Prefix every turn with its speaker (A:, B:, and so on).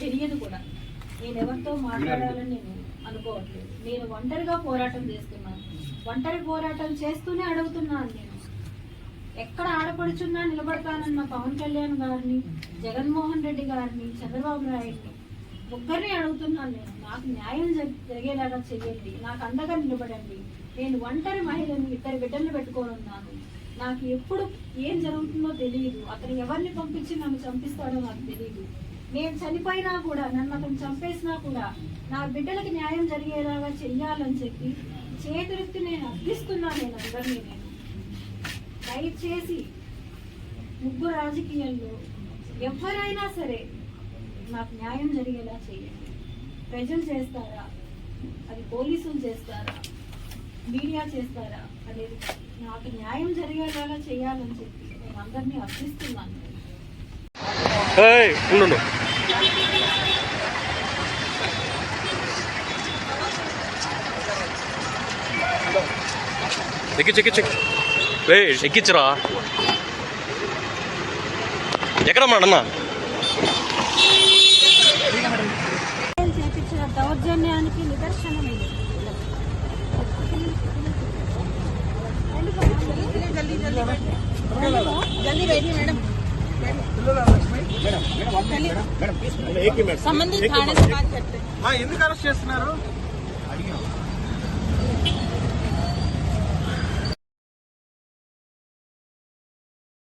A: తెలియదు కూడా. నేను ఎవరితో మాట్లాడాలని నేను అనుకోవట్లేదు. నేను ఒంటరిగా పోరాటం చేస్తున్నాను. ఒంటరి పోరాటం చేస్తూనే అడుగుతున్నాను నేను. ఎక్కడ ఆడపడుచున్నా నిలబడతానన్న పవన్ కళ్యాణ్ గారిని జగన్మోహన్ రెడ్డి గారిని చంద్రబాబు నాయుడిని ముగ్గురిని అడుగుతున్నాను నేను. నాకు న్యాయం జరిగేలాగా చెయ్యండి. నాకు అండగా నిలబడండి. నేను ఒంటరి మహిళను ఇద్దరు బిడ్డలు పెట్టుకొని ఉన్నాను. నాకు ఎప్పుడు ఏం జరుగుతుందో తెలియదు అతను ఎవరిని పంపించి నన్ను చంపిస్తాడో నాకు తెలియదు నేను చనిపోయినా కూడా నన్ను అతను చంపేసినా కూడా నా బిడ్డలకి న్యాయం జరిగేలాగా చెయ్యాలని చెప్పి చేతులెత్తి నేను అర్థిస్తున్నాను నేను అందరినీ నేను. దయచేసి ముగ్గురు రాజకీయాల్లో ఎవరైనా సరే నాకు న్యాయం జరిగేలా చేయండి. ప్రజలు చేస్తారా? అది పోలీసులు చేస్తారా? మీడియా చేస్తారా? అనేది నాకు న్యాయం జరిగేలాగా చేయాలని చెప్పి నేను అందరినీ అర్థిస్తున్నాను.
B: ఎక్కిచ్చు ఎక్కిచ్చు రే ఎక్కిచ్చురా ఎక్కడ మేడం
C: సంబంధించి ఎందుకు అరెస్ట్ చేస్తున్నారు?